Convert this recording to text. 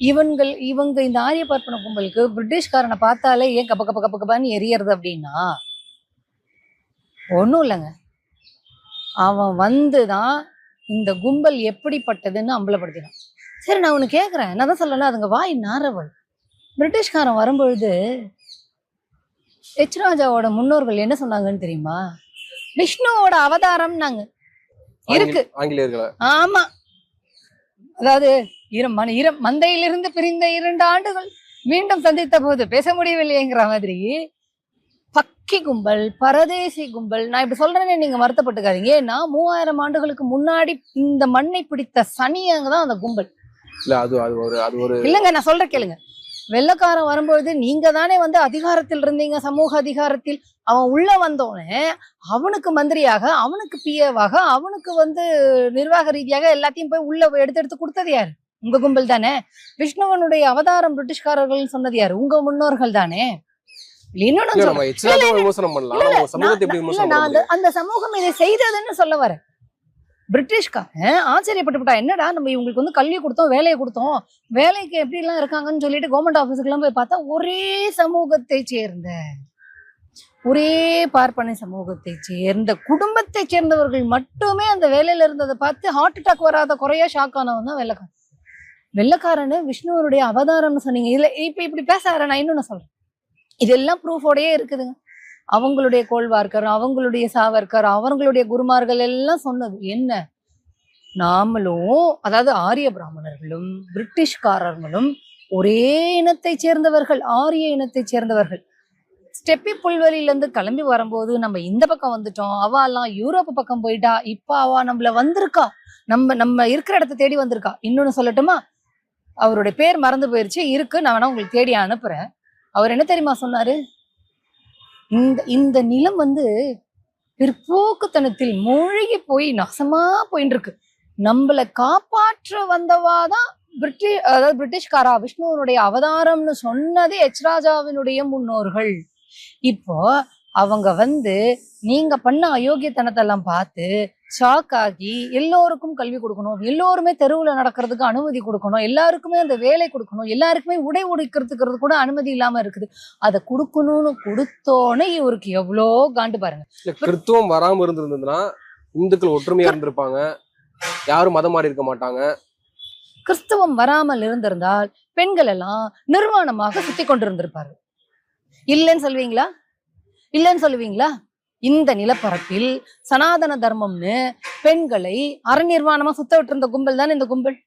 இவன்கள் இவங்க இந்த ஆரிய பார்ப்பன கும்பலுக்கு பிரிட்டிஷ்காரனை பார்த்தாலே ஏன் கப்ப கப்ப கப்ப கப்பான்னு எரியறது அப்படின்னா ஒன்றும் இல்லைங்க. அவன் வந்து தான் இந்த கும்பல் எப்படிப்பட்டதுன்னு அம்பலப்படுத்தினான். சரி நான் ஒன்று கேட்குறேன் நான் தான் சொல்லல அதுங்க வாய் நாரவள். பிரிட்டிஷ்காரன் வரும்பொழுது எச் ராஜாவோட முன்னோர்கள் என்ன சொன்னாங்கன்னு தெரியுமா? விஷ்ணுவோட அவதாரம்னாங்க. இருக்கு. ஆங்கில- ஆங்கிலேயர்களை? ஆமா. அதாவது இரம் மன இரம் மந்தையிலிருந்து பிரிந்த இரண்டு ஆண்டுகள் மீண்டும் சந்தித்த போது பேச முடியவில்லைங்கிற மாதிரி பக்கி கும்பல் பரதேசி கும்பல். நான் இப்படி சொல்றேனே நீங்க வருத்தப்பட்டுக்காதீங்க. ஏன்னா மூவாயிரம் ஆண்டுகளுக்கு முன்னாடி இந்த மண்ணை பிடித்த சனியங்க தான் அந்த கும்பல். இல்ல அது அது ஒரு அது ஒரு இல்லைங்க நான் சொல்ற கேளுங்க. வெள்ளக்காரன் வரும்பொழுது நீங்க தானே வந்து அதிகாரத்தில் இருந்தீங்க சமூக அதிகாரத்தில். அவன் உள்ள வந்தோடனே அவனுக்கு மந்திரியாக அவனுக்கு பிஏவாக அவனுக்கு வந்து நிர்வாக ரீதியாக எல்லாத்தையும் போய் உள்ள எடுத்து எடுத்து கொடுத்தது யாரு? உங்க கும்பல் தானே? விஷ்ணுவனுடைய அவதாரம் பிரிட்டிஷ்காரர்கள் சொன்னது யாரு? உங்க முன்னோர்கள் தானே? அந்த சமூகம் இதை செய்ததுன்னு சொல்ல வரேன். பிரிட்டிஷ்காரன் ஆச்சரியப்பட்டுவிட்டா என்னடா நம்ம இவங்களுக்கு வந்து கல்வி கொடுத்தோம் வேலையை கொடுத்தோம். வேலைக்கு எப்படி எல்லாம் இருக்காங்கன்னு சொல்லிட்டு கவர்மெண்ட் ஆபீஸுக்குலாம் போய் பார்த்தா ஒரே சமூகத்தை சேர்ந்த ஒரே பார்ப்பனை சமூகத்தை சேர்ந்த குடும்பத்தை சேர்ந்தவர்கள் மட்டுமே அந்த வேலையில இருந்ததை பார்த்து ஹார்ட் அட்டாக் வராத குறையா ஷாக் ஆனவன் தான் வெள்ளக்காரன் வெள்ளக்காரனு விஷ்ணுவருடைய அவதாரம்னு சொன்னீங்க. இதுல இப்ப இப்படி பேசாத நான் இன்னொன்னு சொல்றேன். இதெல்லாம் ப்ரூஃபோடயே இருக்குதுங்க. அவங்களுடைய கோல்வார்க்கர் அவங்களுடைய சாவர்கர் அவங்களுடைய குருமார்கள் எல்லாம் சொன்னது என்ன? நாமளும் அதாவது ஆரிய பிராமணர்களும் பிரிட்டிஷ்காரர்களும் ஒரே இனத்தை சேர்ந்தவர்கள் ஆரிய இனத்தை சேர்ந்தவர்கள். ஸ்டெப்பி புல்வெளியிலேருந்து கிளம்பி வரும்போது நம்ம இந்த பக்கம் வந்துட்டோம். அவ எல்லாம் யூரோப் பக்கம் போயிட்டா இப்ப அவா நம்மள வந்திருக்கா. நம்ம நம்ம இருக்கிற இடத்த தேடி வந்திருக்கா. இன்னொன்னு சொல்லட்டுமா? அவருடைய பேர் மறந்து போயிருச்சு. இருக்கு. நான் வேணா உங்களுக்கு தேடி அனுப்புறேன். அவர் என்ன தெரியுமா சொன்னாரு? இந்த இந்த நிலம் வந்து பிற்போக்குத்தனத்தில் மூழ்கி போய் நாசமா போயின்னு இருக்கு நம்மளை காப்பாற்ற வந்தவாதான் பிரிட்டிஷ் அதாவது பிரிட்டிஷ்காரா விஷ்ணுவனுடைய அவதாரம்னு சொன்னது எச்ராஜாவினுடைய முன்னோர்கள். இப்போ அவங்க வந்து நீங்க பண்ண அயோக்கியத்தனத்தெல்லாம் பார்த்து ஷாக் ஆகி எல்லோருக்கும் கல்வி கொடுக்கணும். எல்லோருமே தெருவுல நடக்கிறதுக்கு அனுமதி கொடுக்கணும். எல்லாருக்குமே அந்த வேலை கொடுக்கணும். எல்லாருக்குமே உடை உடைக்கிறதுக்கு கூட அனுமதி இல்லாம இருக்குது. அதை கொடுக்கணும்னு கொடுத்தோன்னே இவருக்கு எவ்வளோ காண்டு பாருங்க. கிறித்துவம் வராம இருந்திருந்ததுன்னா இந்துக்கள் ஒற்றுமையா இருந்திருப்பாங்க. யாரும் மதம் மாறி இருக்க மாட்டாங்க. கிறிஸ்தவம் வராமல் இருந்திருந்தால் பெண்கள் எல்லாம் நிர்வாணமாக சுத்தி கொண்டிருந்திருப்பார்கள். இல்லைன்னு சொல்வீங்களா? இல்லைன்னு சொல்லுவீங்களா? இந்த நிலப்பரப்பில் சனாதன தர்மம்னு பெண்களை அறநிர்வாணமா சுத்த விட்டு இருந்த கும்பல் தானே இந்த கும்பல்?